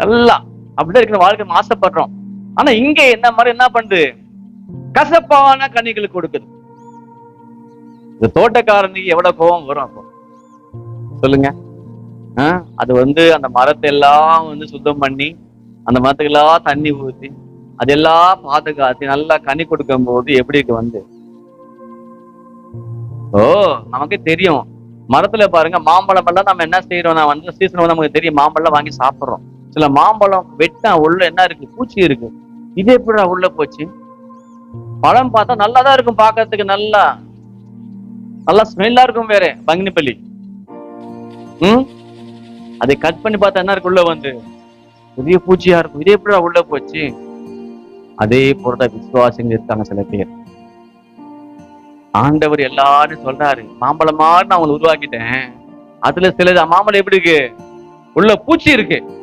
நல்லா. அப்படிதான் இருக்கிற வாழ்க்கை ஆசைப்படுறோம். ஆனா இங்க என்ன மாதிரி என்ன பண்ணுது கசப்பான கனிகள் கொடுக்குது. இந்த தோட்டக்காரனுக்கு எவ்வளவு கோபம் வரும் அப்போ? சொல்லுங்க. அது வந்து அந்த மரத்தை எல்லாம் வந்து சுத்தம் பண்ணி அந்த மரத்துக்கெல்லாம் தண்ணி ஊத்தி அதெல்லாம் பாதுகாத்து நல்லா கனி கொடுக்கும் போது எப்படி இருக்கு வந்து? ஓ நமக்கு தெரியும். மரத்துல பாருங்க மாம்பழம் எல்லாம் நம்ம என்ன செய்யறோம் நான் வந்து சீசன் வந்து நமக்கு தெரியும் மாம்பழம் வாங்கி சாப்பிடுறோம். சில மாம்பழம் வெட்டா உள்ள என்ன இருக்கு? பூச்சி இருக்கு. இது எப்படி உள்ள போச்சு? பழம் பார்த்தா நல்லா தான் இருக்கும் பார்க்கிறதுக்கு நல்லா. நல்லா ஸ்மெல்லா இருக்கும் வேற பங்கினிப்பள்ளி. ம்? அதை கட் பண்ணி பார்த்தா என்ன இருக்கு உள்ள வந்து? பெரிய பூச்சியா இருக்கும். இதே எப்படி உள்ள போச்சு? அதே போலதான் விசுவாசிங்க இருக்காங்க சில பேர். ஆண்டவர் எல்லாரும் சொல்றாரு மாம்பழமா நான் உங்களை உருவாக்கிட்டேன். அதுல சில மாம்பழம் எப்படி இருக்கு? உள்ள பூச்சி இருக்கு.